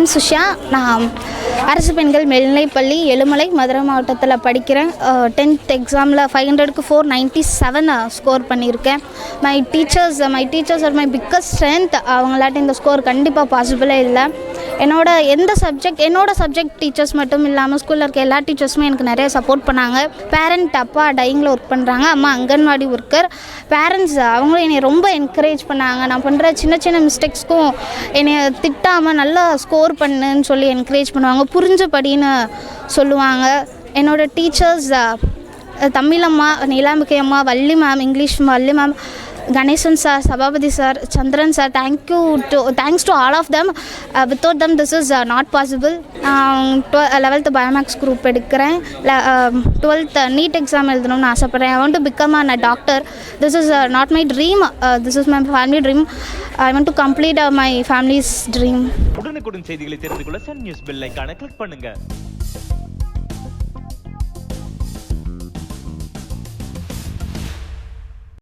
Name சுஷா நான் அரசு பெண்கள் மேல்நிலைப்பள்ளி எழுமலை மதுரை மாவட்டத்தில் படிக்கிறேன். டென்த் எக்ஸாமில் ஃபைவ் ஹண்ட்ரடுக்கு ஃபோர் நைன்ட்டி செவன் ஸ்கோர் பண்ணியிருக்கேன். My teachers my teachers are my biggest strength அவங்களாட்ட இந்த ஸ்கோர் கண்டிப்பாக பாசிபிளே இல்லை. என்னோட எந்த சப்ஜெக்ட் என்னோட சப்ஜெக்ட் டீச்சர்ஸ் மட்டும் இல்லாமல் ஸ்கூலில் இருக்க எல்லா டீச்சர்ஸுமே எனக்கு நிறைய சப்போர்ட் பண்ணாங்க. பேரண்ட் அப்பா டையிங்கில் ஒர்க் பண்ணுறாங்க அம்மா அங்கன்வாடி ஒர்க்கர் பேரண்ட்ஸ் அவங்களும் என்னை ரொம்ப என்கரேஜ் பண்ணாங்க. நான் பண்ணுற சின்ன சின்ன மிஸ்டேக்ஸ்க்கும் என்னை திட்டாமல் நல்லா ஸ்கோர் பண்ணுன்னு சொல்லி என்கரேஜ் பண்ணுவாங்க. புரிஞ்சபடின்னு சொல்லுவாங்க. என்னோட டீச்சர்ஸ் தமிழம்மா நீலாம்பிகை அம்மா Valli ma'am English Valli ma'am Ganesan sir Sabapathy sir Chandran sir thank you to thanks to all of them without them this is not possible eleventh biomaths group எடுக்கிறேன். Twelfth NEET exam எழுதணும்னு ஆசைப்பட்றேன். I want to become a doctor this is not my dream this is my family dream I want to complete my family's dream உடனுக்குடன் செய்திகளை தெரிந்து கொள்ள Sun news bell click பண்ணுங்கள்